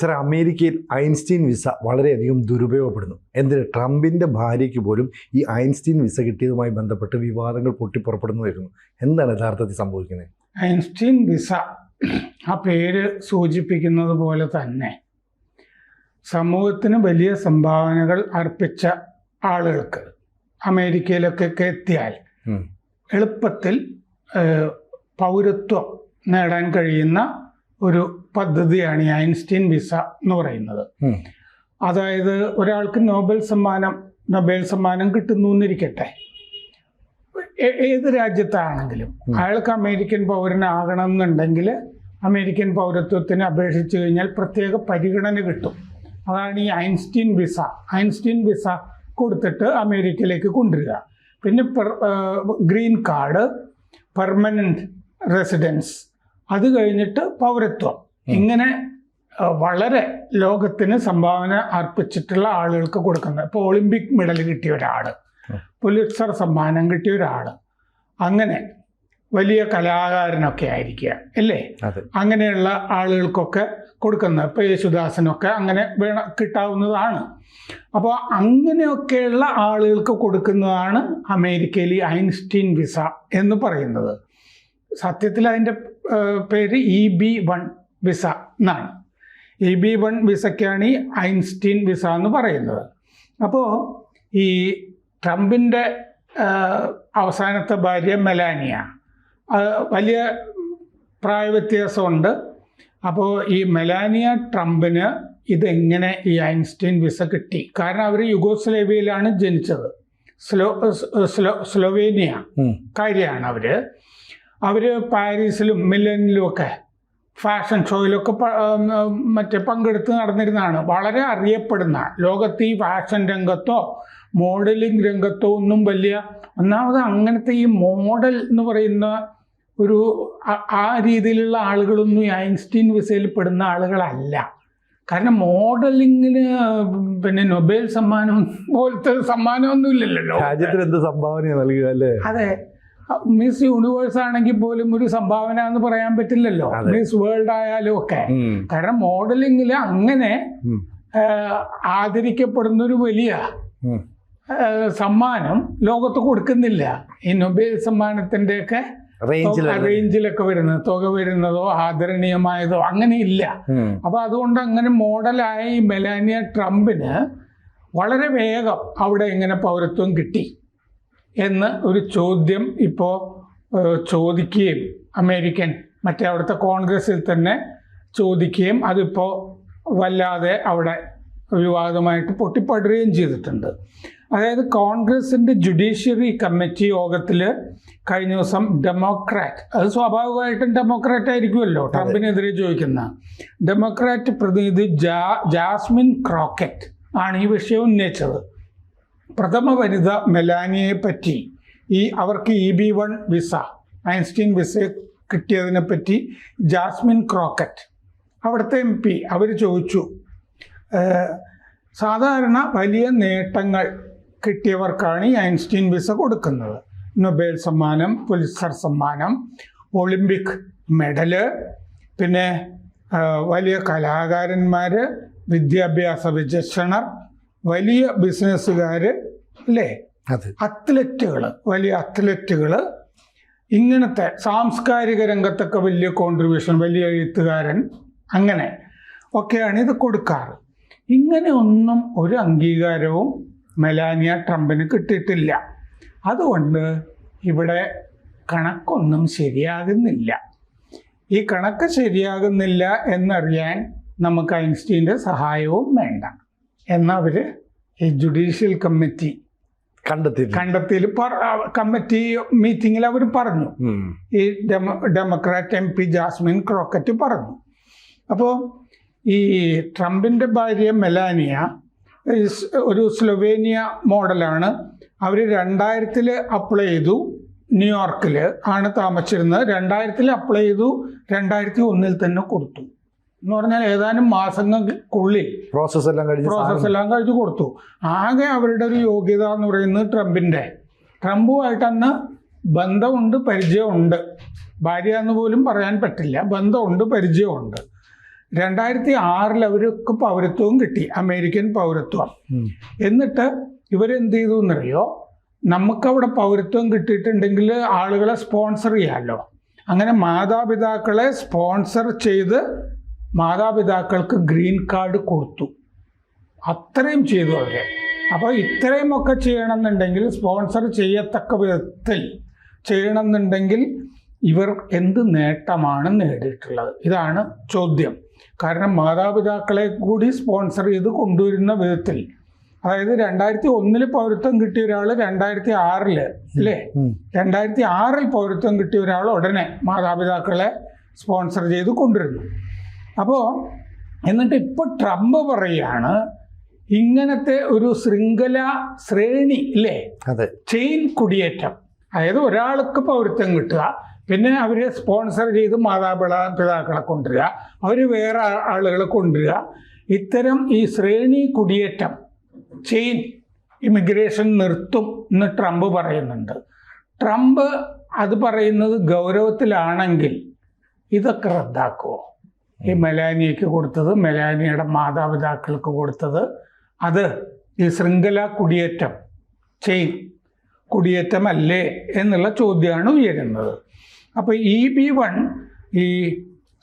Sir അമേരിക്കയിൽ Einstein visa വളരെയധികം ദുരുപയോഗപ്പെടുന്നു. എന്തിന്? ട്രംപിന്റെ ഭാര്യയ്ക്ക് പോലും ഈ ഐൻസ്റ്റീൻ വിസ കിട്ടിയതുമായി ബന്ധപ്പെട്ട് വിവാദങ്ങൾ പൊട്ടിപ്പുറപ്പെടുന്നു വരുന്നു എന്താണ് യഥാർത്ഥത്തിൽ സംഭവിക്കുന്നത്? ഐൻസ്റ്റീൻ വിസ ആ പേര് സൂചിപ്പിക്കുന്നത് പോലെ തന്നെ സമൂഹത്തിന് വലിയ സംഭാവനകൾ അർപ്പിച്ച ആളുകൾക്ക് അമേരിക്കയിലൊക്കെ എത്തിയാൽ എളുപ്പത്തിൽ പൗരത്വം നേടാൻ കഴിയുന്ന ഒരു പദ്ധതിയാണ് ഈ ഐൻസ്റ്റീൻ വിസ എന്ന് പറയുന്നത്. അതായത് ഒരാൾക്ക് നോബൽ സമ്മാനം നൊബേൽ സമ്മാനം കിട്ടുന്നു എന്നിരിക്കട്ടെ ഏത് രാജ്യത്താണെങ്കിലും. അയാൾക്ക് അമേരിക്കൻ പൗരനാകണം എന്നുണ്ടെങ്കിൽ അമേരിക്കൻ പൗരത്വത്തിന് അപേക്ഷിച്ചു കഴിഞ്ഞാൽ പ്രത്യേക പരിഗണന കിട്ടും. അതാണ് ഈ ഐൻസ്റ്റീൻ വിസ. ഐൻസ്റ്റീൻ വിസ കൊടുത്തിട്ട് അമേരിക്കയിലേക്ക് കൊണ്ടുവരിക. പിന്നെ ഗ്രീൻ കാർഡ് പെർമനന്റ് റെസിഡൻസ് അത് കഴിഞ്ഞിട്ട് പൗരത്വം. ഇങ്ങനെ വളരെ ലോകത്തിന് സംഭാവന അർപ്പിച്ചിട്ടുള്ള ആളുകൾക്ക് കൊടുക്കുന്നത്. ഇപ്പോൾ ഒളിമ്പിക് മെഡൽ കിട്ടിയ ഒരാൾ പുലിസർ സമ്മാനം കിട്ടിയ ഒരാൾ അങ്ങനെ വലിയ കലാകാരനൊക്കെ ആയിരിക്കുക അല്ലേ? അങ്ങനെയുള്ള ആളുകൾക്കൊക്കെ കൊടുക്കുന്നത്. ഇപ്പൊ യേശുദാസനൊക്കെ അങ്ങനെ വേണം കിട്ടാവുന്നതാണ്. അപ്പോൾ അങ്ങനെയൊക്കെയുള്ള ആളുകൾക്ക് കൊടുക്കുന്നതാണ് അമേരിക്കയിൽ ഐൻസ്റ്റീൻ വിസ എന്ന് പറയുന്നത്. സത്യത്തിൽ അതിന്റെ പേര് ഇ ബി വൺ വിസ എന്നാണ്. ഇ ബി വൺ വിസയ്ക്കാണ് ഈ ഐൻസ്റ്റീൻ വിസ എന്ന് പറയുന്നത്. അപ്പോൾ ഈ ട്രംപിന്റെ അവസാനത്തെ ഭാര്യ മെലാനിയ വലിയ പ്രായവ്യത്യാസമുണ്ട്. അപ്പോൾ ഈ മെലാനിയ ട്രംപിന് ഇതെങ്ങനെ ഈ ഐൻസ്റ്റീൻ വിസ കിട്ടി? കാരണം അവർ യുഗോസ്ലേവിയയിലാണ് ജനിച്ചത്. സ്ലോ സ്ലോ സ്ലൊവേനിയ കാര്യമാണ് അവർ അവർ പാരീസിലും മില്ലനിലുമൊക്കെ ഒക്കെ ഫാഷൻ ഷോയിലൊക്കെ മറ്റേ പങ്കെടുത്ത് നടന്നിരുന്നതാണ്. വളരെ അറിയപ്പെടുന്ന ലോകത്ത് ഈ ഫാഷൻ രംഗത്തോ മോഡലിംഗ് രംഗത്തോ ഒന്നും വലിയ ഒന്നാമത് അങ്ങനത്തെ ഈ മോഡൽ എന്ന് പറയുന്ന ഒരു ആ- രീതിയിലുള്ള ആളുകളൊന്നും ഈ ഐൻസ്റ്റീൻ വിസയിൽ പെടുന്ന ആളുകളല്ല. കാരണം മോഡലിങ്ങിന് പിന്നെ നൊബേൽ സമ്മാനം പോലത്തെ സമ്മാനമൊന്നുമില്ലല്ലോ. രാജ്യത്തിന് എന്ത് സംഭാവന നൽകുക അല്ലേ? അതെ. മിസ് യൂണിവേഴ്സ് ആണെങ്കിൽ പോലും ഒരു സംഭാവന എന്ന് പറയാൻ പറ്റില്ലല്ലോ. മിസ് വേൾഡ് ആയാലും ഒക്കെ. കാരണം മോഡലിംഗിൽ അങ്ങനെ. ആദരിക്കപ്പെടുന്ന ഒരു വലിയ. സമ്മാനം ലോകത്ത് കൊടുക്കുന്നില്ല. ഈ നൊബേൽ സമ്മാനത്തിന്റെ ഒക്കെ റേഞ്ചിലൊക്കെ വരുന്നത് തുക വരുന്നതോ ആദരണീയമായതോ അങ്ങനെ ഇല്ല. അപ്പൊ അതുകൊണ്ട് അങ്ങനെ മോഡലായ ഈ മെലാനിയ ട്രംപിന് വളരെ വേഗം അവിടെ ഇങ്ങനെ പൗരത്വം കിട്ടി. എന്ന് ഒരു ചോദ്യം ഇപ്പോൾ ചോദിക്കുകയും അമേരിക്കൻ മറ്റേ അവിടുത്തെ കോൺഗ്രസിൽ തന്നെ ചോദിക്കുകയും അതിപ്പോൾ വല്ലാതെ അവിടെ വിവാദമായിട്ട് പൊട്ടിപ്പടുകയും ചെയ്തിട്ടുണ്ട്. അതായത് കോൺഗ്രസിന്റെ ജുഡീഷ്യറി കമ്മിറ്റി യോഗത്തിൽ കഴിഞ്ഞ ദിവസം ഡെമോക്രാറ്റ് അത് സ്വാഭാവികമായിട്ടും ഡെമോക്രാറ്റ് ആയിരിക്കുമല്ലോ ട്രംപിനെതിരെ ചോദിക്കുന്ന. ഡെമോക്രാറ്റ് പ്രതിനിധി ജാ ജാസ്മിൻ ക്രോക്കറ്റ് ആണ് ഈ വിഷയം ഉന്നയിച്ചത്. പ്രഥമ വനിത മെലാനിയെ പറ്റി ഈ അവർക്ക് E B one visa Einstein visa കിട്ടിയതിനെ പറ്റി ജാസ്മിൻ ക്രോക്കറ്റ്. അവിടുത്തെ എം പി അവർ ചോദിച്ചു സാധാരണ വലിയ നേട്ടങ്ങൾ കിട്ടിയവർക്കാണ് ഈ ഐൻസ്റ്റീൻ വിസ കൊടുക്കുന്നത്. നൊബേൽ സമ്മാനം പുലിസർ സമ്മാനം ഒളിമ്പിക് മെഡൽ പിന്നെ വലിയ കലാകാരന്മാർ വിദ്യാഭ്യാസ വിചക്ഷണർ വലിയ ബിസിനസ്സുകാർ അല്ലേ? അതെ. അത്ലറ്റുകൾ വലിയ അത്ലറ്റുകൾ ഇങ്ങനത്തെ സാംസ്കാരിക രംഗത്തൊക്കെ വലിയ കോൺട്രിബ്യൂഷൻ വലിയ എഴുത്തുകാരൻ അങ്ങനെ ഒക്കെയാണ് ഇത് കൊടുക്കാറ്. ഇങ്ങനെ ഒന്നും ഒരു അംഗീകാരവും മെലാനിയ ട്രംപിന് കിട്ടിയിട്ടില്ല. അതുകൊണ്ട് ഇവിടെ കണക്കൊന്നും ശരിയാകുന്നില്ല. ഈ കണക്ക് ശരിയാകുന്നില്ല എന്നറിയാൻ നമുക്ക് ഐൻസ്റ്റീന്റെ സഹായവും വേണ്ട. എന്നവർ ഈ ജുഡീഷ്യൽ കമ്മിറ്റി കണ്ടെത്തി കണ്ടെത്തിയിൽ കമ്മിറ്റി മീറ്റിങ്ങിൽ അവർ പറഞ്ഞു. ഈ demo democrat M P Jasmine Crockett പറഞ്ഞു. അപ്പോൾ ഈ ട്രംപിന്റെ ഭാര്യ മെലാനിയ ഒരു സ്ലൊവേനിയ മോഡലാണ്. അവർ രണ്ടായിരത്തിൽ അപ്ലൈ ചെയ്തു. ന്യൂയോർക്കിൽ ആണ് താമസിച്ചിരുന്നത്. രണ്ടായിരത്തിൽ അപ്ലൈ ചെയ്തു. രണ്ടായിരത്തി ഒന്നിൽ തന്നെ കൊടുത്തു. എന്ന് പറഞ്ഞാൽ ഏതാനും മാസങ്ങൾക്കുള്ളിൽ പ്രോസസ് എല്ലാം കഴിഞ്ഞു പ്രോസസ് എല്ലാം കഴിച്ചു കൊടുത്തു. ആകെ അവരുടെ ഒരു യോഗ്യത എന്ന് പറയുന്നത് ട്രംപിന്റെ ട്രംപുമായിട്ട് അന്ന് ബന്ധമുണ്ട് പരിചയമുണ്ട്. ഭാര്യ എന്ന് പോലും പറയാൻ പറ്റില്ല. ബന്ധമുണ്ട് പരിചയമുണ്ട്. രണ്ടായിരത്തി ആറിൽ അവർക്ക് പൗരത്വവും കിട്ടി അമേരിക്കൻ പൗരത്വം. എന്നിട്ട് ഇവരെന്ത് ചെയ്തു എന്നറിയോ? നമുക്കവിടെ പൗരത്വം കിട്ടിയിട്ടുണ്ടെങ്കിൽ ആളുകളെ സ്പോൺസർ ചെയ്യാമല്ലോ അങ്ങനെ മാതാപിതാക്കളെ സ്പോൺസർ ചെയ്ത് മാതാപിതാക്കൾക്ക് ഗ്രീൻ കാർഡ് കൊടുത്തു. അത്രയും ചെയ്തു അവരെ. അപ്പോൾ ഇത്രയുമൊക്കെ ചെയ്യണമെന്നുണ്ടെങ്കിൽ സ്പോൺസർ ചെയ്യത്തക്ക വിധത്തിൽ ചെയ്യണമെന്നുണ്ടെങ്കിൽ ഇവർ എന്ത് നേട്ടമാണ് നേടിയിട്ടുള്ളത്? ഇതാണ് ചോദ്യം. കാരണം മാതാപിതാക്കളെ കൂടി സ്പോൺസർ ചെയ്ത് കൊണ്ടുവരുന്ന വിധത്തിൽ. അതായത് രണ്ടായിരത്തി ഒന്നിൽ പൗരത്വം കിട്ടിയ ഒരാൾ രണ്ടായിരത്തി ആറിൽ അല്ലേ. രണ്ടായിരത്തി ആറിൽ പൗരത്വം കിട്ടിയ ഒരാൾ ഉടനെ മാതാപിതാക്കളെ സ്പോൺസർ ചെയ്ത് കൊണ്ടുവരുന്നു. അപ്പോൾ എന്നിട്ട് ഇപ്പോൾ ട്രംപ് പറയാണ് ഇങ്ങനത്തെ ഒരു ശൃംഖല ശ്രേണി ഇല്ലേ? അതെ. ചെയിൻ കുടിയേറ്റം. അതായത് ഒരാൾക്ക് പൗരത്വം കിട്ടുക പിന്നെ അവരെ സ്പോൺസർ ചെയ്ത് മാതാപിതാക്കളെ കൊണ്ടുവരിക അവർ വേറെ ആളുകളെ കൊണ്ടുവരിക. ഇത്തരം ഈ ശ്രേണി കുടിയേറ്റം ചെയിൻ ഇമിഗ്രേഷൻ നിർത്തും എന്ന് ട്രംപ് പറയുന്നുണ്ട്. ട്രംപ് അത് പറയുന്നത് ഗൗരവത്തിലാണെങ്കിൽ ഇതൊക്കെ റദ്ദാക്കുമോ ഈ മെലാനിയക്ക് കൊടുത്തത് മെലാനിയുടെ മാതാപിതാക്കൾക്ക് കൊടുത്തത്. അത് ഈ ശൃംഖല കുടിയേറ്റം ചെയിൻ കുടിയേറ്റമല്ലേ എന്നുള്ള ചോദ്യമാണ് ഉയരുന്നത്. അപ്പോൾ ഇ ബി വൺ ഈ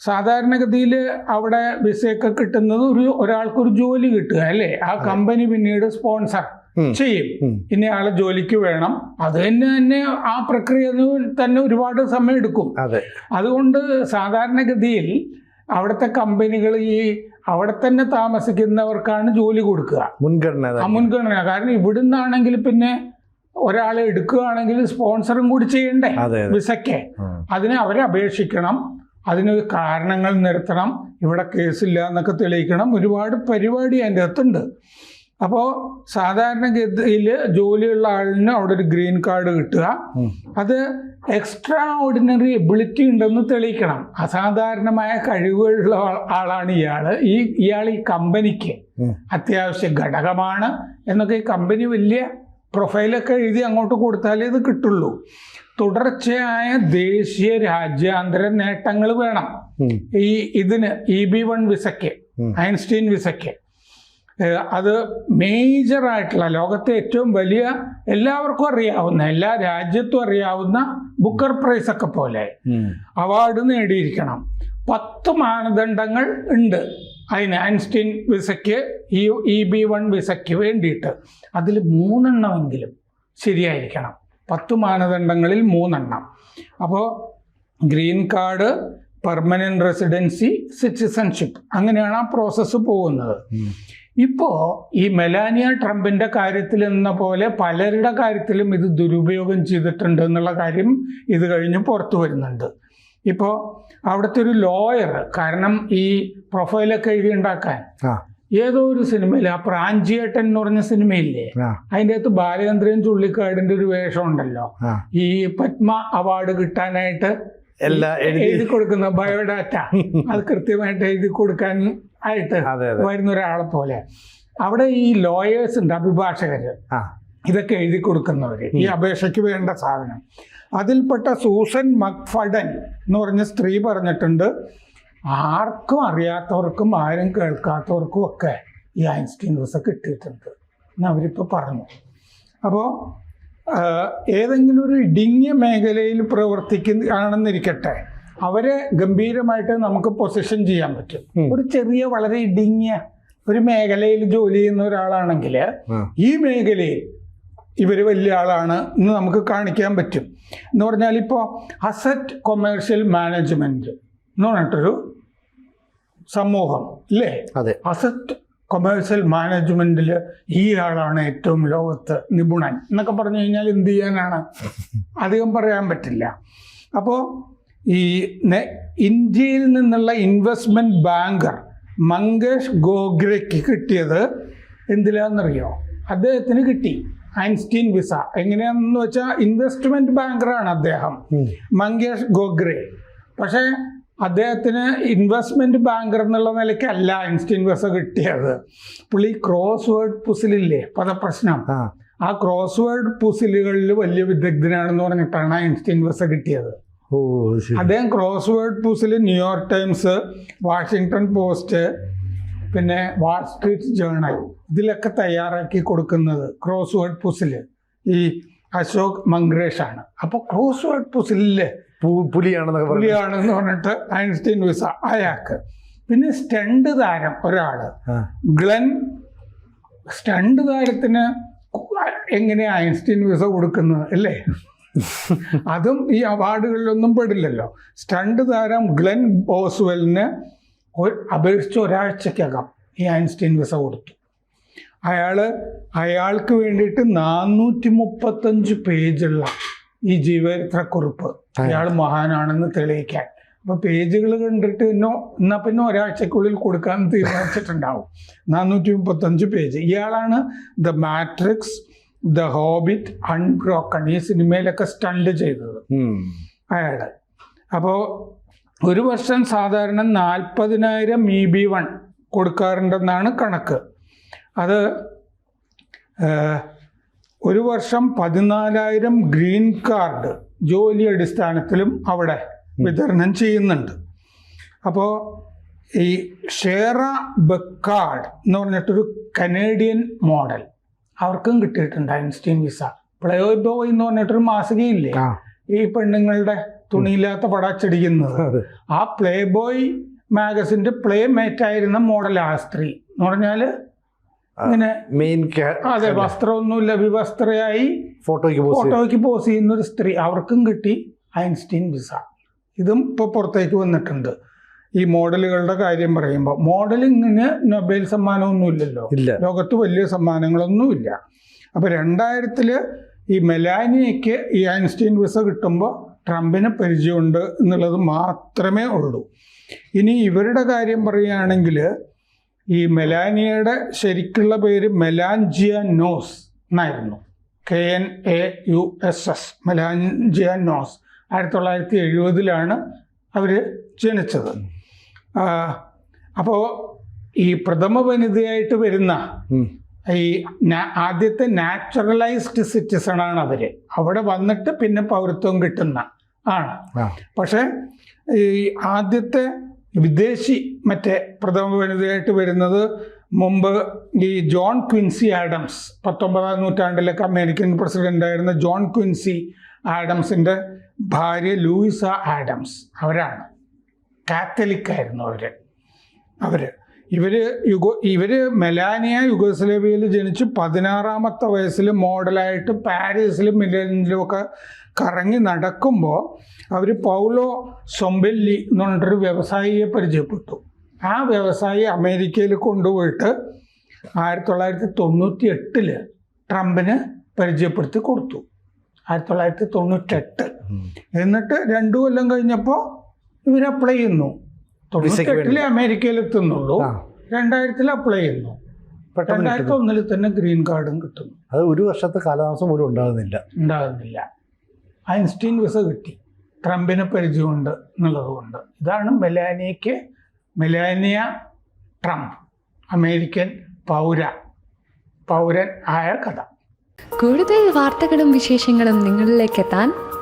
സാധാരണഗതിയിൽ അവിടെ വിസയൊക്കെ കിട്ടുന്നത് ഒരു ഒരാൾക്കൊരു ജോലി കിട്ടുക അല്ലേ? ആ കമ്പനി പിന്നീട് സ്പോൺസർ ചെയ്യും. ഇനി ആളെ ജോലിക്ക് വേണം. അത് തന്നെ തന്നെ ആ പ്രക്രിയ തന്നെ ഒരുപാട് സമയം എടുക്കും. അതെ. അതുകൊണ്ട് സാധാരണഗതിയിൽ അവിടുത്തെ കമ്പനികൾ ഈ അവിടെ തന്നെ താമസിക്കുന്നവർക്കാണ് ജോലി കൊടുക്കുക. മുൻഗണന ആ മുൻഗണന. കാരണം ഇവിടുന്നാണെങ്കിൽ പിന്നെ ഒരാളെ എടുക്കുകയാണെങ്കിൽ സ്പോൺസറും കൂടി ചെയ്യണ്ടേ? വിസയ്ക്ക്. അതിനെ അവരെ അപേക്ഷിക്കണം. അതിന് കാരണങ്ങൾ നിർത്തണം. ഇവിടെ കേസില്ല എന്നൊക്കെ തെളിയിക്കണം. ഒരുപാട് പരിപാടി അതിന്റെ അകത്തുണ്ട്. അപ്പോൾ സാധാരണഗതിയിൽ ജോലിയുള്ള ആളിന് അവിടെ ഒരു ഗ്രീൻ കാർഡ് കിട്ടുക. അത് എക്സ്ട്രാ ഓർഡിനറി എബിലിറ്റി ഉണ്ടെന്ന് തെളിയിക്കണം. അസാധാരണമായ കഴിവുകളുള്ള ആളാണ് ഇയാൾ ഈ ഇയാൾ ഈ കമ്പനിക്ക് അത്യാവശ്യ ഘടകമാണ് എന്നൊക്കെ ഈ കമ്പനി വലിയ പ്രൊഫൈലൊക്കെ എഴുതി അങ്ങോട്ട് കൊടുത്താലേ ഇത് കിട്ടുള്ളൂ. തുടർച്ചയായ ദേശീയ രാജ്യാന്തര നേട്ടങ്ങൾ വേണം. ഈ ഇതിന് ഇ ബി വൺ വിസയ്ക്ക് ഐൻസ്റ്റീൻ വിസയ്ക്ക്. അത് മേജറായിട്ടുള്ള ലോകത്തെ ഏറ്റവും വലിയ എല്ലാവർക്കും അറിയാവുന്ന എല്ലാ രാജ്യത്തും അറിയാവുന്ന ബുക്കർ പ്രൈസ് ഒക്കെ പോലെ അവാർഡ് നേടിയിരിക്കണം. പത്ത് മാനദണ്ഡങ്ങൾ ഉണ്ട് അതിന്. ഐൻസ്റ്റീൻ വിസയ്ക്ക് ഈ ഇ ബി വൺ വിസയ്ക്ക് വേണ്ടിയിട്ട്. അതിൽ മൂന്നെണ്ണമെങ്കിലും ശരിയായിരിക്കണം. പത്ത് മാനദണ്ഡങ്ങളിൽ മൂന്നെണ്ണം. അപ്പോൾ green card permanent residency citizenship അങ്ങനെയാണ് ആ പ്രോസസ്സ് പോകുന്നത്. ഇപ്പോൾ ഈ മെലാനിയ ട്രംപിന്റെ കാര്യത്തിൽ എന്ന പോലെ പലരുടെ കാര്യത്തിലും ഇത് ദുരുപയോഗം ചെയ്തിട്ടുണ്ട് എന്നുള്ള കാര്യം ഇത് കഴിഞ്ഞ് പുറത്തു വരുന്നുണ്ട്. ഇപ്പോൾ അവിടുത്തെ ഒരു ലോയർ കാരണം ഈ പ്രൊഫൈലൊക്കെ എഴുതി ഉണ്ടാക്കാൻ. ആ. ഏതോ ഒരു സിനിമയിൽ ആ പ്രാഞ്ചിയേട്ടൻ എന്ന് പറഞ്ഞ സിനിമയില്ലേ? അതിന്റെ അകത്ത് ബാലചന്ദ്രൻ ചുള്ളിക്കാടിന്റെ ഒരു വേഷം ഉണ്ടല്ലോ. ഈ പത്മ അവാർഡ് കിട്ടാനായിട്ട് എല്ലാ എഴുതി കൊടുക്കുന്ന ബയോഡാറ്റ. അത് കൃത്യമായിട്ട് എഴുതി കൊടുക്കാൻ ആയിട്ട് വരുന്ന ഒരാളെ പോലെ. അവിടെ ഈ ലോയേഴ്സ് ഉണ്ട് അഭിഭാഷകര്. ഇതൊക്കെ എഴുതി കൊടുക്കുന്നവര്. ഈ അപേക്ഷയ്ക്ക് വേണ്ട സാധനം. അതിൽപ്പെട്ട സൂസൻ മക്ഫഡൻ എന്ന് പറഞ്ഞ സ്ത്രീ പറഞ്ഞിട്ടുണ്ട് ആർക്കും അറിയാത്തവർക്കും ആരും കേൾക്കാത്തവർക്കും ഒക്കെ ഈ ഐൻസ്റ്റീൻ വിസ കിട്ടിയിട്ടുണ്ട്. എന്ന് അവരിപ്പോൾ പറഞ്ഞു. അപ്പോൾ ഏതെങ്കിലും ഒരു ഇടുങ്ങിയ മേഖലയിൽ പ്രവർത്തിക്കുന്ന ആണെന്നിരിക്കട്ടെ അവരെ ഗംഭീരമായിട്ട് നമുക്ക് പൊസിഷൻ ചെയ്യാൻ പറ്റും. ഒരു ചെറിയ വളരെ ഇടുങ്ങിയ ഒരു മേഖലയിൽ ജോലി ചെയ്യുന്ന ഒരാളാണെങ്കിൽ ഈ മേഖലയിൽ ഇവർ വലിയ ആളാണ് എന്ന് നമുക്ക് കാണിക്കാൻ പറ്റും. എന്ന് പറഞ്ഞാൽ ഇപ്പോൾ അസറ്റ് കൊമേഴ്ഷ്യൽ മാനേജ്മെന്റ് എന്ന് പറഞ്ഞിട്ടൊരു സമൂഹം അല്ലേ അതെ. അസറ്റ് കൊമേഴ്ഷ്യൽ മാനേജ്മെന്റിൽ ഈ ആളാണ് ഏറ്റവും ലോകത്ത് നിപുണൻ എന്നൊക്കെ പറഞ്ഞു കഴിഞ്ഞാൽ എന്ത് ചെയ്യാനാണ്? അധികം പറയാൻ പറ്റില്ല. അപ്പോൾ ഈ ഇന്ത്യയിൽ നിന്നുള്ള ഇൻവെസ്റ്റ്മെന്റ് ബാങ്കർ മങ്കേഷ് ഗോഗ്രയ്ക്ക് കിട്ടിയത് എന്തിലാണെന്നറിയോ അദ്ദേഹത്തിന് കിട്ടി. Einstein visa. എങ്ങനെയാണെന്ന് വെച്ചാൽ ഇൻവെസ്റ്റ്മെന്റ് ബാങ്കറാണ് അദ്ദേഹം. മങ്കേഷ് ഗോഗ്രെ പക്ഷേ അദ്ദേഹത്തിന് ഇൻവെസ്റ്റ്മെന്റ് ബാങ്കർ എന്നുള്ള നിലയ്ക്കല്ല ഐൻസ്റ്റീൻ വിസ കിട്ടിയത്. പുള്ളി ക്രോസ് വേർഡ് പുസിലില്ലേ പദപ്രശ്നം ആ. ആ ക്രോസ് വേർഡ് പുസിലുകളിൽ വലിയ വിദഗ്ധനാണെന്ന് പറഞ്ഞിട്ടാണ് ഐൻസ്റ്റീൻ വിസ കിട്ടിയത്. ഓ അദ്ദേഹം crossword puzzle New York Times Washington Post പിന്നെ വാൾ സ്ട്രീറ്റ് ജേണൽ ഇതിലൊക്കെ തയ്യാറാക്കി കൊടുക്കുന്നത് ക്രോസ് വേർഡ് പുസിൽ ഈ അശോക് മംഗ്രേഷ് ആണ് അപ്പോൾ ക്രോസ് വേർഡ് പുസിലെ പുലിയാണെന്ന് പുലിയാണെന്നൊക്കെ പുലിയാണെന്ന് പറഞ്ഞിട്ട് ഐൻസ്റ്റീൻ വിസ അയാൾക്ക് പിന്നെ സ്റ്റണ്ട് താരം ഒരാൾ. ഗ്ലൻ സ്റ്റണ്ട് താരത്തിന് എങ്ങനെ ഐൻസ്റ്റീൻ വിസ കൊടുക്കുന്നത് അല്ലേ? അതും ഈ അവാർഡുകളിലൊന്നും പെടില്ലല്ലോ. സ്റ്റണ്ട് താരം ഗ്ലെൻ ബോസ്വെലിന് അപേക്ഷിച്ച് ഒരാഴ്ചക്കകം ഈ ഐൻസ്റ്റീൻ വിസ കൊടുത്തു. അയാൾ അയാൾക്ക് വേണ്ടിയിട്ട് നാനൂറ്റി മുപ്പത്തഞ്ച് പേജുള്ള ഈ ജീവചരിത്രക്കുറിപ്പ് അയാൾ മഹാനാണെന്ന് തെളിയിക്കാൻ. അപ്പോൾ പേജുകൾ കണ്ടിട്ട് എന്നോ എന്നാൽ പിന്നെ ഒരാഴ്ചക്കുള്ളിൽ കൊടുക്കാൻ തീരുമാനിച്ചിട്ടുണ്ടാവും. നാനൂറ്റി മുപ്പത്തഞ്ച് പേജ്. ഇയാളാണ് the Matrix the Hobbit Unbroken ഈ സിനിമയിലൊക്കെ സ്റ്റണ്ട് ചെയ്തത് അയാൾ. അപ്പോൾ ഒരു വർഷം സാധാരണ നാൽപ്പതിനായിരം ഇ ബി വൺ കൊടുക്കാറുണ്ടെന്നാണ് കണക്ക്. അത് ഒരു വർഷം പതിനാലായിരം ഗ്രീൻ കാർഡ് ജോലി അടിസ്ഥാനത്തിലും അവിടെ വിതരണം ചെയ്യുന്നുണ്ട്. അപ്പോൾ ഈ ഷേറ ബക്കാർഡ് എന്ന് പറഞ്ഞിട്ടൊരു കനേഡിയൻ മോഡൽ. അവർക്കും കിട്ടിയിട്ടുണ്ട് ഐൻസ്റ്റീൻ വിസ പ്ലേ ബോയ് എന്ന് പറഞ്ഞിട്ടൊരു മാസികയില്ലേ? ഈ പെണ്ണുങ്ങളുടെ തുണിയില്ലാത്ത പടാച്ചടിക്കുന്നത് ആ പ്ലേ ബോയ് മാഗസിന്റെ പ്ലേ മേറ്റ് ആയിരുന്ന മോഡൽ ആ സ്ത്രീ എന്ന് പറഞ്ഞാൽ ഇങ്ങനെ മെയിൻ അതെ വസ്ത്രമൊന്നുമില്ല വിവസ്ത്രയായി ഫോട്ടോയ്ക്ക് ഫോട്ടോയ്ക്ക് പോസ് ചെയ്യുന്ന ഒരു സ്ത്രീ. അവർക്കും കിട്ടി ഐൻസ്റ്റീൻ വിസ ഇതും ഇപ്പോൾ പുറത്തേക്ക് വന്നിട്ടുണ്ട്. ഈ മോഡലുകളുടെ കാര്യം പറയുമ്പോൾ മോഡലിങ്ങിന് നൊബേൽ സമ്മാനമൊന്നും ഇല്ലല്ലോ ലോകത്ത് വലിയ സമ്മാനങ്ങളൊന്നുമില്ല. അപ്പോൾ രണ്ടായിരത്തിൽ ഈ മെലാനിയയ്ക്ക് ഈ ഐൻസ്റ്റീൻ വിസ കിട്ടുമ്പോൾ ട്രംപിന് പരിചയമുണ്ട് എന്നുള്ളത് മാത്രമേ ഉള്ളൂ. ഇനി ഇവരുടെ കാര്യം പറയുകയാണെങ്കിൽ ഈ മെലാനിയയുടെ ശരിക്കുള്ള പേര് മെലാൻജിയ നോസ് എന്നായിരുന്നു. K N A U S S Melanija Knauss ആയിരത്തി തൊള്ളായിരത്തി എഴുപതിലാണ് അവർ ജനിച്ചത്. അപ്പോൾ ഈ പ്രഥമ വനിതയായിട്ട് വരുന്ന ഈ ആദ്യത്തെ നാച്ചുറലൈസ്ഡ് സിറ്റിസൺ ആണ് അവർ. അവിടെ വന്നിട്ട് പിന്നെ പൗരത്വം കിട്ടുന്ന ആണ്. പക്ഷെ ഈ ആദ്യത്തെ വിദേശി മറ്റേ പ്രഥമ വനിതയായിട്ട് വരുന്നത് മുമ്പ് ഈ ജോൺ ക്വിൻസി ആഡംസ് പത്തൊമ്പതാം നൂറ്റാണ്ടിലൊക്കെ അമേരിക്കൻ പ്രസിഡന്റ് ആയിരുന്ന ജോൺ ക്വിൻസി ആഡംസിന്റെ ഭാര്യ ലൂയിസ ആഡംസ് അവരാണ്. കാത്തലിക് ആയിരുന്നു അവർ. അവർ ഇവർ യുഗോ ഇവർ മെലാനിയ യുഗോസ്ലേവിയയിൽ ജനിച്ച് പതിനാറാമത്തെ വയസ്സിൽ മോഡലായിട്ട് പാരീസിലും മിലനിലും ഒക്കെ കറങ്ങി നടക്കുമ്പോൾ അവർ പൗലോ സൊമ്പെല്ലി എന്ന് പറഞ്ഞിട്ടൊരു വ്യവസായിയെ പരിചയപ്പെട്ടു. ആ വ്യവസായി അമേരിക്കയിൽ കൊണ്ടുപോയിട്ട് ആയിരത്തി തൊള്ളായിരത്തി തൊണ്ണൂറ്റി എട്ടിൽ ട്രംപിന് പരിചയപ്പെടുത്തി കൊടുത്തു. ആയിരത്തി തൊള്ളായിരത്തി തൊണ്ണൂറ്റെട്ട്. എന്നിട്ട് രണ്ടു കൊല്ലം കഴിഞ്ഞപ്പോൾ ഇവർ അപ്ലൈ ചെയ്യുന്നു. തൊണ്ണൂറ്റെട്ടിലെ അമേരിക്കയിൽ എത്തുന്നുള്ളൂ രണ്ടായിരത്തിൽ അപ്ലൈ ചെയ്യുന്നു. രണ്ടായിരത്തി ഒന്നിൽ തന്നെ ഗ്രീൻ കാർഡും കിട്ടുന്നു അത് ഒരു വർഷത്തെ കാലതാമസം പോലും ഉണ്ടാകുന്നില്ല. ഉണ്ടാകുന്നില്ല. ഐൻസ്റ്റീൻ വിസ കിട്ടി. ട്രംപിന് പരിചയമുണ്ട് എന്നുള്ളതുകൊണ്ട്. ഇതാണ് മെലാനിയയ്ക്ക് മെലാനിയ ട്രംപ് അമേരിക്കൻ പൗര പൗരൻ ആയ കഥ. കൂടുതൽ വാർത്തകളും വിശേഷങ്ങളും നിങ്ങളിലേക്ക് എത്താൻ